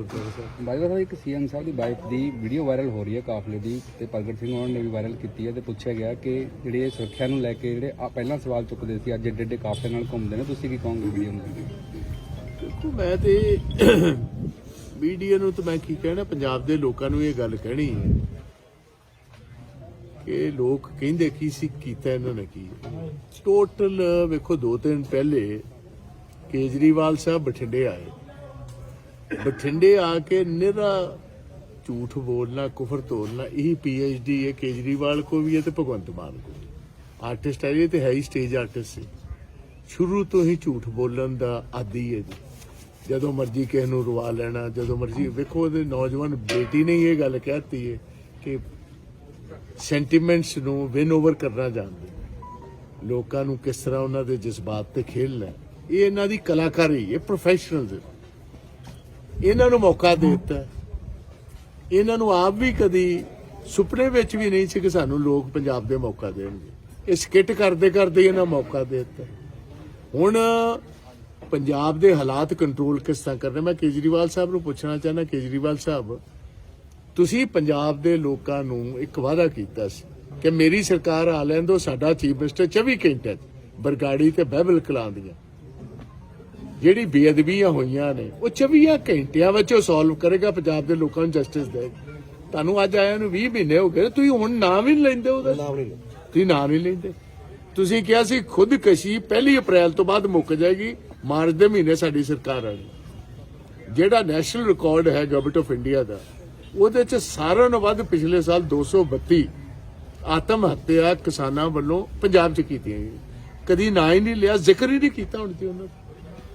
ਬਾਈਵਾ ਸਾਹਿਬ। ਇੱਕ ਸੀਐਮ ਸਾਹਿਬ ਦੀ ਵਾਈਫ ਦੀ ਵੀਡੀਓ ਵਾਇਰਲ ਹੋ ਰਹੀ ਹੈ ਕਾਫਲੇ ਦੀ ਤੇ ਪ੍ਰਗਟ ਸਿੰਘ ਉਹਨਾਂ ਨੇ ਵੀ ਵਾਇਰਲ ਕੀਤੀ ਹੈ ਤੇ ਪੁੱਛਿਆ ਗਿਆ ਕਿ ਜਿਹੜੇ ਇਹ ਸੁਰੱਖਿਆ ਨੂੰ ਲੈ ਕੇ ਜਿਹੜੇ ਆ ਪਹਿਲਾਂ ਸਵਾਲ ਚੁੱਕਦੇ ਸੀ ਅੱਜ ਏਡੇ ਏਡੇ ਕਾਫਲੇ ਨਾਲ ਘੁੰਮਦੇ ਨੇ ਤੁਸੀਂ ਕੀ ਕਹੋਗੇ ਵੀਡੀਓ ਨੂੰ? ਦੇਖੋ ਮੈਂ ਤੇ ਮੀਡੀਆ ਨੂੰ ਤਾਂ ਮੈਂ ਕੀ ਕਹਿਣਾ ਪੰਜਾਬ ਦੇ ਲੋਕਾਂ ਨੂੰ ਇਹ ਗੱਲ ਕਹਿਣੀ ਹੈ ਕਿ ਲੋਕ ਕਹਿੰਦੇ ਕੀ ਸੀ ਕੀਤਾ ਇਹਨਾਂ ਨੇ ਕੀ। ਟੋਟਲ ਵੇਖੋ ਦੋ ਦਿਨ ਪਹਿਲੇ ਕੇਜਰੀਵਾਲ ਸਾਹਿਬ ਬਠਿੰਡੇ ਆਏ। ਬਠਿੰਡੇ ਆ ਕੇ ਨਿਰਾ ਝੂਠ ਬੋਲਣਾ, ਕੁਫਰ ਤੋਲਣਾ ਇਹ ਪੀਐਚਡੀ ਹੈ, ਕੇਜਰੀਵਾਲ ਕੋ ਵੀ ਹੈ ਤੇ ਭਗਵੰਤ ਮਾਨ ਕੋ ਆਰਟਿਸਟ ਹੈ, ਇਹ ਤੇ ਹੈ ਹੀ ਸਟੇਜ ਆਰਟਿਸਟ ਸੀ। ਸ਼ੁਰੂ ਤੋਂ ਹੀ ਝੂਠ ਬੋਲਣ ਦਾ ਆਦੀ ਹੈ ਜੀ। ਜਦੋਂ ਮਰਜ਼ੀ ਕਿਸੇ ਨੂੰ ਰਵਾ ਲੈਣਾ, ਜਦੋਂ ਮਰਜ਼ੀ, ਵੇਖੋ ਉਹਦੇ ਨੌਜਵਾਨ ਬੇਟੀ ਨੇ ਇਹ ਗੱਲ ਕਹਿਤੀ ਹੈ ਕਿ ਸੈਂਟੀਮੈਂਟਸ ਨੂੰ ਵਿਨ ਓਵਰ ਕਰਨਾ ਜਾਣਦੇ ਲੋਕਾਂ ਨੂੰ ਕਿਸ ਤਰ੍ਹਾਂ ਉਹਨਾਂ ਦੇ ਜਜ਼ਬਾਤ ਤੇ ਖੇਲਣਾ ਇਹ ਇਹਨਾਂ ਦੀ ਕਲਾਕਾਰੀ ਇਹ ਪ੍ਰੋਫੈਸ਼ਨਲਸ ਇਹਨਾਂ ਨੂੰ ਮੌਕਾ ਦੇ ਦਿੱਤਾ। ਇਹਨਾਂ ਨੂੰ ਆਪ ਵੀ ਕਦੀ ਸੁਪਨੇ ਵਿੱਚ ਵੀ ਨਹੀਂ ਸੀ ਕਿ ਸਾਨੂੰ ਲੋਕ ਪੰਜਾਬ ਦੇ ਮੌਕਾ ਦੇਣਗੇ। ਇਹ ਸਕਿੱਟ ਕਰਦੇ ਕਰਦੇ ਇਹਨਾਂ ਮੌਕਾ ਦੇ ਦਿੱਤਾ। ਹੁਣ ਪੰਜਾਬ ਦੇ ਹਾਲਾਤ ਕੰਟਰੋਲ ਕਿਸ ਤਰ੍ਹਾਂ ਕਰਨੇ ਮੈਂ ਕੇਜਰੀਵਾਲ ਸਾਹਿਬ ਨੂੰ ਪੁੱਛਣਾ ਚਾਹੁੰਦਾ। ਕੇਜਰੀਵਾਲ ਸਾਹਿਬ, ਤੁਸੀਂ ਪੰਜਾਬ ਦੇ ਲੋਕਾਂ ਨੂੰ ਇੱਕ ਵਾਅਦਾ ਕੀਤਾ ਸੀ ਕਿ ਮੇਰੀ ਸਰਕਾਰ ਆ ਲੈਣ ਦੋ ਸਾਡਾ ਚੀਫ ਮਿਨਿਸਟਰ 24 ਘੰਟੇ 'ਚ ਬਰਗਾੜੀ ਤੇ ਬਹਿਬਲ ਕਲਾਂ ਦੀਆਂ। ਜਿਹੜੀ ਬੇਅਦਬੀਆਂ ਹੋਈਆਂ ਨੇ ਉਹ 24 ਘੰਟਿਆਂ ਵਿੱਚ ਉਹ ਸੋਲਵ ਕਰੇਗਾ ਪੰਜਾਬ ਦੇ ਲੋਕਾਂ ਨੂੰ ਜਸਟਿਸ ਦੇਗਾ ਤੁਹਾਨੂੰ ਅੱਜ ਆਇਆ ਨੂੰ 20 ਮਹੀਨੇ ਹੋ ਗਏ ਤੁਸੀਂ ਹੁਣ ਨਾਮ ਹੀ ਲੈਂਦੇ ਉਹਦਾ। ਨਾਮ ਨਹੀਂ ਤੁਸੀਂ ਨਾਮ ਨਹੀਂ ਲੈਂਦੇ। ਤੁਸੀਂ ਕਿਹਾ ਸੀ ਖੁਦਕਸ਼ੀ ਪਹਿਲੀ ਅਪ੍ਰੈਲ ਤੋਂ ਬਾਅਦ ਮੁੱਕ ਜਾਏਗੀ ਮਾਰਚ ਦੇ ਮਹੀਨੇ ਸਾਡੀ ਸਰਕਾਰ ਆਣੀ। ਜਿਹੜਾ ਨੈਸ਼ਨਲ ਰਿਕਾਰਡ ਹੈ ਗਵਰਨਮੈਂਟ ਆਫ ਇੰਡੀਆ ਦਾ ਉਹਦੇ ਚ ਸਾਰਿਆਂ ਨਾਲੋਂ ਵੱਧ ਪਿਛਲੇ ਸਾਲ 232 ਆਤਮ ਹੱਤਿਆ ਕਿਸਾਨਾਂ ਵੱਲੋਂ ਪੰਜਾਬ ਚ ਕੀਤੀਆਂ ਕਦੀ ਨਾਂ ਹੀ ਨਹੀਂ ਲਿਆ ਜ਼ਿਕਰ ਹੀ ਨਹੀਂ ਕੀਤਾ ਹੁਣ ਤੇ ਉਹਨਾਂ ਦਾ।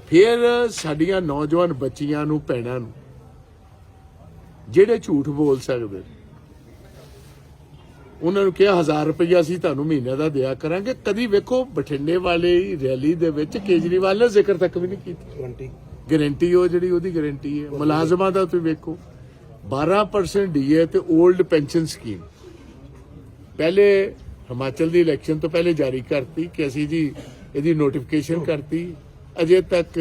ਫਿਰ ਸਾਡੀਆਂ ਨੌਜਵਾਨ ਬੱਚੀਆਂ ਨੂੰ ਭੈਣਾਂ ਨੂੰ ਜਿਹੜੇ ਝੂਠ ਬੋਲ ਸਕਦੇ ਉਹਨਾਂ ਨੂੰ ਕਿਹਾ 1000 ਰੁਪਇਆ ਅਸੀਂ ਤੁਹਾਨੂੰ ਮਹੀਨੇ ਦਾ ਦਿਆ ਕਰਾਂਗੇ। ਕਦੀ ਵੇਖੋ ਬਠਿੰਡੇ ਵਾਲੇ ਰੈਲੀ ਦੇ ਵਿੱਚ ਕੇਜਰੀਵਾਲ ਨੇ ਜ਼ਿਕਰ ਤੱਕ ਵੀ ਨਹੀਂ ਕੀਤਾ। ਗਰੰਟੀ ਗਾਰੰਟੀ ਉਹ ਜਿਹੜੀ ਉਹਦੀ ਗਾਰੰਟੀ ਹੈ। ਮੁਲਾਜ਼ਮਾਂ ਦਾ ਤੁਸੀਂ ਵੇਖੋ 12% ਡੀਏ ਤੇ 올ਡ ਪੈਨਸ਼ਨ ਸਕੀਮ ਪਹਿਲੇ ਹਿਮਾਚਲ ਦੀ ਇਲੈਕਸ਼ਨ ਤੋਂ ਪਹਿਲੇ ਜਾਰੀ ਕਰਤੀ ਕਿ ਅਸੀਂ ਜੀ ਇਹਦੀ ਨੋਟੀਫਿਕੇਸ਼ਨ ਕਰਤੀ। ਅਜੇ ਤੱਕ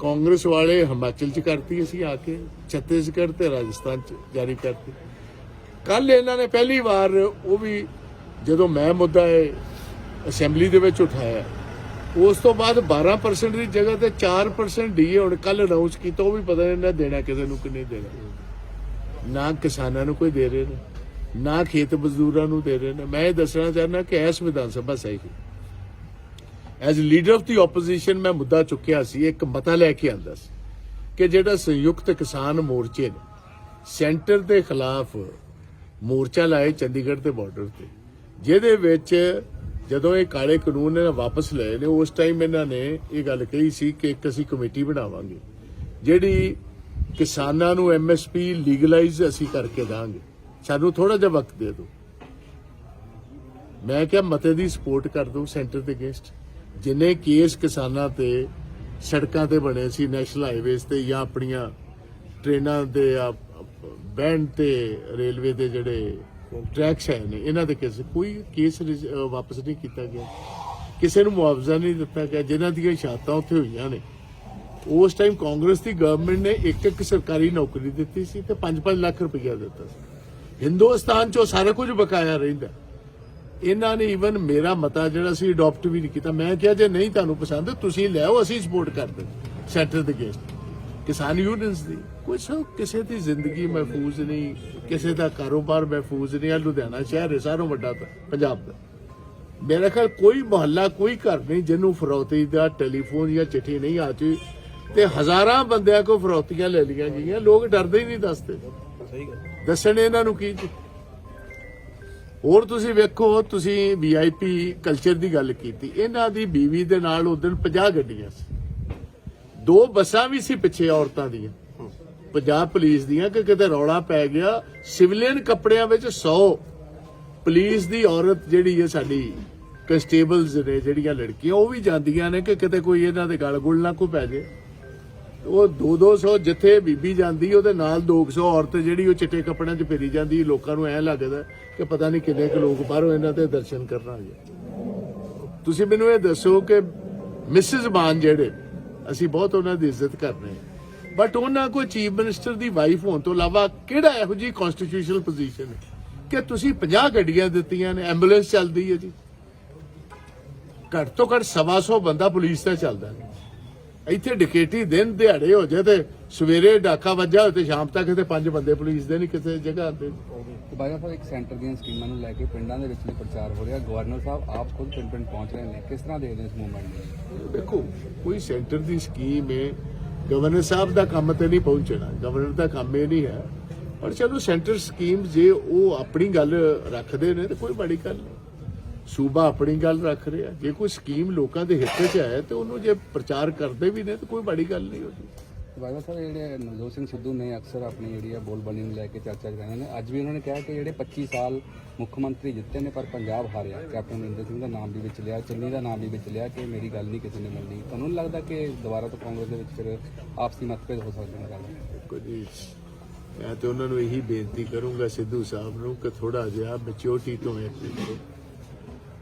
ਕਾਂਗਰਸ ਵਾਲੇ ਹਿਮਾਚਲ ਚ ਕਰਤੀ ਅਸੀਂ ਆ ਕੇ, ਛੱਤੀਸਗੜ੍ਹ ਤੇ ਰਾਜਸਥਾਨ ਚ ਜਾਰੀ ਕਰਤੀ। ਕੱਲ ਇਹਨਾਂ ਨੇ ਪਹਿਲੀ ਵਾਰ ਉਹ ਵੀ ਜਦੋਂ ਮੈਂ ਮੁੱਦਾ ਇਹ ਅਸੈਂਬਲੀ ਦੇ ਵਿੱਚ ਉਠਾਇਆ, ਉਸ ਤੋਂ ਬਾਅਦ 12% ਦੀ ਜਗ੍ਹਾ ਤੇ 4% ਡੀਏ ਹੁਣ ਕੱਲ ਅਨਾਉਂਸ ਕੀਤਾ, ਉਹ ਵੀ ਪਤਾ ਨਹੀਂ ਨਾ ਦੇਣਾ ਕਿਸੇ ਨੂੰ ਕਿ ਨਹੀਂ ਦੇਣਾ। ਨਾ ਕਿਸਾਨਾਂ ਨੂੰ ਕੋਈ ਦੇ ਰਹੇ ਨੇ, ਨਾ ਖੇਤ ਮਜ਼ਦੂਰਾਂ ਨੂੰ ਦੇ ਰਹੇ ਨੇ। ਮੈਂ ਇਹ ਦੱਸਣਾ ਚਾਹੁੰਦਾ ਕਿ ਇਸ ਵਿਧਾਨ ਸਭਾ ਸਹੀ as leader of the opposition ਮੈਂ ਮੁੱਦਾ ਚੁੱਕਿਆ ਸੀ, ਇੱਕ ਮਤਾ ਲੈ ਕੇ ਆਂਦਾ ਸੀ ਕਿ ਜਿਹੜਾ ਸੰਯੁਕਤ ਕਿਸਾਨ ਮੋਰਚੇ ਨੇ, ਸੈਂਟਰ ਦੇ ਖਿਲਾਫ ਮੋਰਚਾ ਲਾਏ ਚੰਡੀਗੜ੍ਹ ਦੇ ਬਾਰਡਰ ਤੇ, ਜਿਹਦੇ ਵਿੱਚ ਜਦੋਂ ਇਹ ਕਾਲੇ ਕਾਨੂੰਨ ਇਹਨਾਂ ਵਾਪਸ ਲਏ ਨੇ, ਉਸ ਟਾਈਮ ਇਹਨਾਂ ਨੇ ਇਹ ਗੱਲ ਕਹੀ ਸੀ ਕਿ ਇੱਕ ਅਸੀਂ ਕਮੇਟੀ ਬਣਾਵਾਂਗੇ, ਜਿਹੜੀ ਕਿਸਾਨਾਂ ਨੂੰ ਐਮਐਸਪੀ ਲੀਗਲਾਈਜ਼ ਅਸੀਂ ਕਰਕੇ ਦਾਂਗੇ। ਸਾਨੂੰ ਥੋੜਾ ਜਿਹਾ ਵਕਤ ਦੇ ਦਿਓ। ਮੈਂ ਕਿਹਾ ਮਤੇ ਦੀ ਸਪੋਰਟ ਕਰ ਦੋ ਸੈਂਟਰ ਦੇ ਅਗੇਂਸਟ ਜਿੰਨੇ ਕੇਸ ਕਿਸਾਨਾਂ ਤੇ ਸੜਕਾਂ ਤੇ ਬਣੇ ਸੀ ਨੈਸ਼ਨਲ ਹਾਈਵੇਜ਼ ਤੇ ਜਾਂ ਆਪਣੀਆਂ ਟ੍ਰੇਨਾਂ ਦੇ ਬੈਂਡ ਤੇ ਰੇਲਵੇ ਦੇ ਜਿਹੜੇ ਟਰੈਕਸ ਹੈ ਨੇ, ਇਹਨਾਂ ਦੇ ਕੇਸ, ਕੋਈ ਕੇਸ ਰਿਜ- ਵਾਪਸ ਨਹੀਂ ਕੀਤਾ ਗਿਆ। ਕਿਸੇ ਨੂੰ ਮੁਆਵਜ਼ਾ ਨਹੀਂ ਦਿੱਤਾ ਗਿਆ, ਜਿਨ੍ਹਾਂ ਦੀਆਂ ਛਾਤਾਂ ਉੱਥੇ ਹੋਈਆਂ ਨੇ। ਉਸ ਟਾਈਮ ਕਾਂਗਰਸ ਦੀ ਗਵਰਨਮੈਂਟ ਨੇ ਇੱਕ ਇੱਕ ਸਰਕਾਰੀ ਨੌਕਰੀ ਦਿੱਤੀ ਸੀ ਤੇ 5-5 ਲੱਖ ਰੁਪਈਆ ਦਿੱਤਾ ਸੀ। ਹਿੰਦੁਸਤਾਨ 'ਚ ਉਹ ਸਾਰਾ ਕੁਝ ਬਕਾਇਆ ਰਹਿੰਦਾ। ਇਹਨਾਂ ਨੇ ਇਵਨ ਮੇਰਾ ਮਤਾ ਜਿਹੜਾ ਸੀ ਅਡਾਪਟ ਵੀ ਨਹੀਂ ਕੀਤਾ। ਮੈਂ ਕਿਹਾ ਜੇ ਨਹੀਂ ਤੁਹਾਨੂੰ ਪਸੰਦ ਤੁਸੀਂ ਲਿਆਓ ਅਸੀਂ ਸਪੋਰਟ ਕਰਦੇ ਸੈਂਟਰ ਦੇ ਗੇਸਟ ਕਿਸਾਨ ਯੂਨੀਅਨਸ ਦੀ ਕੋਈ ਸਭ ਕਿਸੇ ਦੀ ਜ਼ਿੰਦਗੀ ਮਹਿਫੂਜ਼ ਨਹੀਂ ਕਿਸੇ ਦਾ ਕਾਰੋਬਾਰ ਮਹਿਫੂਜ਼ ਨਹੀਂ। ਆ ਲੁਧਿਆਣਾ ਸ਼ਹਿਰ ਹੈ ਸਾਰੋਂ ਵੱਡਾ ਤਾਂ ਪੰਜਾਬ ਦਾ। ਮੇਰਾ ਖਿਆਲ ਕੋਈ ਮੁਹੱਲਾ ਕੋਈ ਘਰ ਨਹੀਂ ਜਿਹਨੂੰ ਫਰੌਤੀ ਦਾ ਟੈਲੀਫੋਨ ਜਾਂ ਚਿੱਠੀ ਨਹੀਂ ਆ ਚੁੱਕੀ ਤੇ ਹਜ਼ਾਰਾਂ ਬੰਦਿਆਂ ਕੋ ਫਰੌਤੀਆਂ ਲੈ ਲਈਆਂ ਗਈਆਂ। ਲੋਕ ਡਰਦੇ ਹੀ ਨਹੀਂ ਦੱਸਦੇ। ਸਹੀ ਗੱਲ। ਦੱਸਣ ਇਹਨਾਂ ਨੂੰ ਕੀ ਹੋਰ ਤੁਸੀਂ ਵੇਖੋ, ਤੁਸੀਂ ਵੀਆਈਪੀ ਕਲਚਰ ਦੀ ਗੱਲ ਕੀਤੀ। ਇਹਨਾਂ ਦੀ ਬੀਵੀ ਦੇ ਨਾਲ ਉਦੋਂ 50 ਗੱਡੀਆਂ ਸੀ। ਦੋ ਬੱਸਾਂ ਵੀ ਸੀ ਪਿੱਛੇ ਔਰਤਾਂ ਦੀਆਂ। ਪੰਜਾਬ ਪੁਲਿਸ ਦੀਆਂ, ਕਿ ਕਿਤੇ ਰੌਲਾ ਪੈ ਗਿਆ। ਸਿਵਲੀਅਨ ਕੱਪੜਿਆਂ ਵਿੱਚ 100 ਪੁਲਿਸ ਦੀ ਔਰਤ ਜਿਹੜੀ ਹੈ ਸਾਡੀ ਕਨਸਟੇਬਲਸ ਨੇ, ਜਿਹੜੀਆਂ ਲੜਕੀਆਂ, ਉਹ ਵੀ ਜਾਂਦੀਆਂ ਨੇ ਕਿ ਕਿਤੇ ਕੋਈ ਇਹਨਾਂ ਦੇ ਗਲ ਗੁਲ ਨਾ ਕੋ ਪੈ ਜੇ ਉਹ 2-200 ਜਿੱਥੇ ਬੀਬੀ ਜਾਂਦੀ, ਉਹਦੇ ਨਾਲ 200 ਔਰਤ ਜਿਹੜੀ ਉਹ ਚਿੱਟੇ ਕੱਪੜਿਆਂ 'ਚ ਫੇਰੀ ਜਾਂਦੀ, ਲੋਕਾਂ ਨੂੰ ਐ ਲੱਗਦਾ ਕਿ ਪਤਾ ਨਹੀਂ ਕਿੰਨੇ ਕੁ ਲੋਕ ਬਾਹਰੋਂ ਇਹਨਾਂ ਦੇ ਦਰਸ਼ਨ ਕਰਨ ਆ। ਗਏ ਤੁਸੀਂ ਮੈਨੂੰ ਇਹ ਦੱਸੋ ਕਿ ਮਿਸਿਸ ਮਾਨ ਜਿਹੜੇ, ਅਸੀਂ ਬਹੁਤ ਉਹਨਾਂ ਦੀ ਇੱਜ਼ਤ ਕਰਦੇ ਹਾਂ। ਬਟ ਉਹਨਾਂ ਕੋਲ ਚੀਫ ਮਿਨਿਸਟਰ ਦੀ ਵਾਈਫ ਹੋਣ ਤੋਂ ਇਲਾਵਾ ਕਿਹੜਾ ਇਹੋ ਜੀ ਕਨਸਟੀਟਿਊਸ਼ਨਲ ਪੋਜੀਸ਼ਨ ਹੈ? ਕਿ ਤੁਸੀਂ 50 ਗੱਡੀਆਂ ਦਿੱਤੀਆਂ ਨੇ, ਐਂਬੂਲੈਂਸ ਚੱਲਦੀ ਹੈ ਜੀ। ਘੱਟ ਤੋਂ ਘੱਟ ਸਵਾ ਸੌ ਬੰਦਾ ਪੁਲਿਸ ਦਾ ਚੱਲਦਾ ਨੇ ਇੱਥੇ ਡਿਕੇਟੀ ਦਿਨ ਦਿਹਾੜੇ ਹੋ ਜਾਏ ਤੇ ਸਵੇਰੇ ਡਾਕਾ ਵੱਜਾ ਤੇ ਸ਼ਾਮ ਤੱਕ ਤੇ ਪੰਜ ਬੰਦੇ ਪੁਲਿਸ ਦੇ ਨਹੀਂ ਕਿਸੇ ਜਗ੍ਹਾ ਤੇ। ਤੇ ਬਾਈ ਸਾਹਿਬ ਇੱਕ ਸੈਂਟਰ ਦੀਆਂ ਸਕੀਮਾਂ ਨੂੰ ਲੈ ਕੇ ਪਿੰਡਾਂ ਦੇ ਵਿੱਚ ਵੀ ਪ੍ਰਚਾਰ ਹੋ ਰਿਹਾ। ਗਵਰਨਰ ਸਾਹਿਬ ਆਪ ਖੁਦ ਪਿੰਡ ਪਿੰਡ ਪਹੁੰਚ ਰਹੇ ਨੇ। ਕਿਸ ਤਰ੍ਹਾਂ ਦੇਖਦੇ ਇਸ ਮੂਵਮੈਂਟ ਨੂੰ? ਦੇਖੋ ਕੋਈ ਸੈਂਟਰ ਦੀ ਸਕੀਮ ਹੈ ਗਵਰਨਰ ਸਾਹਿਬ ਦਾ ਕੰਮ ਤੇ ਨਹੀਂ ਪਹੁੰਚਣਾ। ਗਵਰਨਰ ਦਾ ਕੰਮ ਇਹ ਨਹੀਂ ਹੈ। ਪਰ ਚਲੋ ਸੈਂਟਰ ਸਕੀਮ ਜੇ ਉਹ ਆਪਣੀ ਗੱਲ ਰੱਖਦੇ ਨੇ ਤੇ ਕੋਈ ਬੜੀ ਗੱਲ ਨਹੀਂ। ਸੂਬਾ ਆਪਣੀ ਗੱਲ ਰੱਖ ਰਿਹਾ। ਜੇ ਕੋਈ ਸਕੀਮ ਲੋਕਾਂ ਦੇ ਹਿੱਤ 'ਚ ਹੈ ਤੇ ਉਹਨੂੰ ਜੇ ਪ੍ਰਚਾਰ ਕਰਦੇ ਵੀ ਨੇ ਤੇ ਕੋਈ ਬੜੀ ਗੱਲ ਨਹੀਂ ਹੁੰਦੀ ਬਾਬਾ ਸਾਹਿਬ ਜਿਹੜੇ ਨਵਜੋਤ ਸਿੰਘ ਸਿੱਧੂ ਨੇ ਅਕਸਰ ਆਪਣੀ ਜਿਹੜੀ ਆ ਬੋਲਬਾਣੀ ਨੂੰ ਲੈ ਕੇ ਚਰਚਾ 'ਚ ਰਹਿੰਦੇ ਨੇ ਅੱਜ ਵੀ ਉਹਨਾਂ ਨੇ ਕਿਹਾ ਕਿ ਜਿਹੜੇ 25 ਸਾਲ ਮੁੱਖ ਮੰਤਰੀ ਜਿੱਤੇ ਨੇ ਪਰ ਪੰਜਾਬ ਹਾਰਿਆ। ਕੈਪਟਨ ਅਮਰਿੰਦਰ ਸਿੰਘ ਦਾ ਨਾਮ ਵੀ ਵਿੱਚ ਲਿਆ ਚੰਨੀ ਦਾ ਨਾਮ ਵੀ ਵਿੱਚ ਲਿਆ ਕਿ ਮੇਰੀ ਗੱਲ ਨਹੀਂ ਕਿਸੇ ਨੇ ਮੰਨੀ। ਤੁਹਾਨੂੰ ਨਹੀਂ ਲੱਗਦਾ ਕਿ ਦੁਬਾਰਾ ਤੋਂ ਕਾਂਗਰਸ ਦੇ ਵਿੱਚ ਫਿਰ ਆਪਸੀ ਮਤਭੇਦ ਹੋ ਸਕਦੇ ਨੇ ਗੱਲ? ਕੁਝ ਮੈਂ ਤੇ ਉਹਨਾਂ ਨੂੰ ਇਹੀ ਬੇਨਤੀ ਕਰੂੰਗਾ ਸਿੱਧੂ ਸਾਹਿਬ ਨੂੰ ਕਿ ਥੋੜਾ ਜਿਹਾ ਮੈਚਿਓਰਟੀ ਤੋਂ ਐਕਟ ਕਰੋ।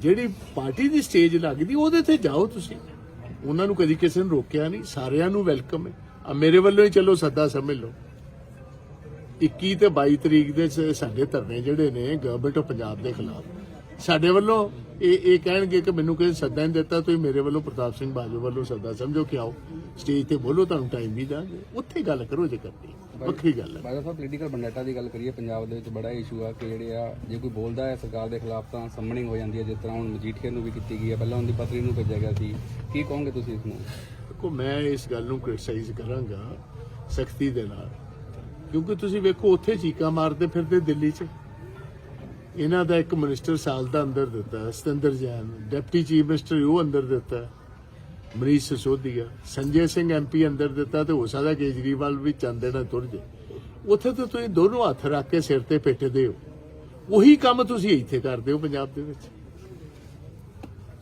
ਜਿਹੜੀ ਪਾਰਟੀ ਦੀ ਸਟੇਜ ਲੱਗਦੀ, ਉਹਦੇ ਤੇ ਜਾਓ ਤੁਸੀਂ। ਉਹਨਾਂ ਨੂੰ ਕਦੀ ਕਿਸੇ ਨੇ ਰੋਕਿਆ ਨਹੀਂ, ਸਾਰਿਆਂ ਨੂੰ ਵੈਲਕਮ ਹੈ। ਆ ਮੇਰੇ ਵੱਲੋਂ ਹੀ ਚਲੋ ਸੱਦਾ ਸਮਝ ਲਓ। 21 ਤੇ 22 ਤਰੀਕ ਦੇ ਸਾਡੇ ਧਰਨੇ ਜਿਹੜੇ ਨੇ ਗਵਰਨਮੈਂਟ ਆਫ ਪੰਜਾਬ ਦੇ ਖਿਲਾਫ। ਸਾਡੇ ਵੱਲੋਂ ਇਹ ਇਹ ਕਹਿਣਗੇ ਕਿ ਮੈਨੂੰ ਕਿਸੇ ਸੱਦਾ ਨਹੀਂ ਦਿੱਤਾ, ਤੁਸੀਂ ਮੇਰੇ ਵੱਲੋਂ ਪ੍ਰਤਾਪ ਸਿੰਘ ਬਾਜੂ ਵੱਲੋਂ ਸੱਦਾ ਸਮਝੋ ਕਿ ਆਓ। ਸਟੇਜ ਤੇ ਬੋਲੋ, ਤੁਹਾਨੂੰ ਟਾਈਮ ਵੀ ਦਾਂਗੇ ਉੱਥੇ ਗੱਲ ਕਰੋ ਜੇ ਕਰਨੀ ਵੱਖਰੀ ਗੱਲ ਹੈ। ਬਾਬਾ ਸਾਹਿਬ ਪੋਲੀਟੀਕਲ ਬੰਡਾਟਾ ਦੀ ਗੱਲ ਕਰੀਏ ਪੰਜਾਬ ਦੇ ਵਿੱਚ ਬੜਾ ਇਸ਼ੂ ਆ ਕਿ ਜਿਹੜੇ ਆ ਜੇ ਕੋਈ ਬੋਲਦਾ ਹੈ ਸਰਕਾਰ ਦੇ ਖਿਲਾਫ ਤਾਂ ਸਮਨਿੰਗ ਹੋ ਜਾਂਦੀ ਹੈ ਜਿਸ ਤਰ੍ਹਾਂ ਹੁਣ ਮਜੀਠੀਆ ਨੂੰ ਵੀ ਕੀਤੀ ਗਈ ਹੈ ਪਹਿਲਾਂ ਉਹਦੀ ਪਤਨੀ ਨੂੰ ਭੇਜਿਆ ਗਿਆ ਸੀ। ਕੀ ਕਹੋਗੇ ਤੁਸੀਂ ਇਸ ਨੂੰ? ਦੇਖੋ ਮੈਂ ਇਸ ਗੱਲ ਨੂੰ ਕ੍ਰਿਟਿਸਾਈਜ਼ ਕਰਾਂਗਾ ਸਖਤੀ ਦੇ ਨਾਲ। ਕਿਉਂਕਿ ਤੁਸੀਂ ਵੇਖੋ ਉੱਥੇ ਚੀਕਾਂ ਮਾਰਦੇ ਫਿਰਦੇ ਦਿੱਲੀ 'ਚ। ਇਹਨਾਂ ਦਾ ਇੱਕ ਮਿਨਿਸਟਰ ਸਾਲ ਦਾ ਅੰਦਰ ਦਿੱਤਾ Satyendar Jain deputy chief minister ਉਹ ਅੰਦਰ ਦਿੱਤਾ ਮਨੀਸ਼ ਸਸੋਦੀਆ ਸੰਜੇ ਸਿੰਘ ਐਮਪੀ ਅੰਦਰ ਦਿੱਤਾ ਤੇ ਹੋ ਸਕਦਾ ਕੇਜਰੀਵਾਲ ਵੀ ਚੰਦੇ ਨਾਲ ਤੁਰ ਜੇ। ਉੱਥੇ ਤਾਂ ਤੁਸੀਂ ਦੋਨੋਂ ਹੱਥ ਰੱਖ ਕੇ ਸਿਰ ਤੇ ਪਿੱਟਦੇ ਹੋ। ਉਹੀ ਕੰਮ ਤੁਸੀਂ ਇੱਥੇ ਕਰਦੇ ਹੋ ਪੰਜਾਬ ਦੇ ਵਿੱਚ।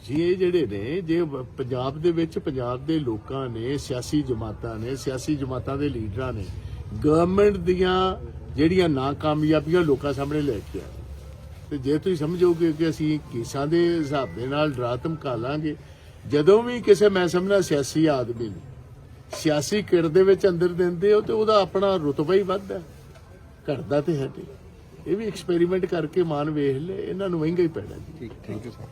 ਜੀ, ਇਹ ਜਿਹੜੇ ਨੇ, ਜੇ ਪੰਜਾਬ ਦੇ ਵਿੱਚ ਪੰਜਾਬ ਦੇ ਲੋਕਾਂ ਨੇ, ਸਿਆਸੀ ਜਮਾਤਾਂ ਨੇ, ਸਿਆਸੀ ਜਮਾਤਾਂ ਦੇ ਲੀਡਰਾਂ ਨੇ ਗਵਰਨਮੈਂਟ ਦੀਆਂ ਜਿਹੜੀਆਂ ਨਾਕਾਮਯਾਬੀਆਂ ਲੋਕਾਂ ਸਾਹਮਣੇ ਲੈ ਕੇ ਆ ਤੇ ਜੇ ਤੁਸੀਂ ਸਮਝੋਗੇ ਕਿ ਅਸੀਂ ਕੇਸਾਂ ਦੇ ਹਿਸਾਬ ਦੇ ਨਾਲ ਡਰਾ ਧਮਕਾ ਲਾਂਗੇ ਜਦੋਂ ਵੀ ਕਿਸੇ, ਮੈਂ ਸਮਝਣਾ ਸਿਆਸੀ ਆਦਮੀ ਨੂੰ, ਸਿਆਸੀ ਕਿਰ ਦੇ ਵਿੱਚ ਅੰਦਰ ਦਿੰਦੇ ਹੋ ਤੇ ਉਹਦਾ ਆਪਣਾ ਰੁਤਬਾ ਹੀ ਵੱਧਦਾ ਘਟਦਾ ਤੇ ਹੈ ਇਹ ਵੀ ਐਕਸਪੈਰੀਮੈਂਟ ਕਰਕੇ ਮਾਨ ਵੇਖ ਲੈ, ਇਹਨਾਂ ਨੂੰ ਮਹਿੰਗਾ ਹੀ ਪੈਣਾ ਜੀ। ਠੀਕ ਥੈਂਕ ਯੂ ਸਰ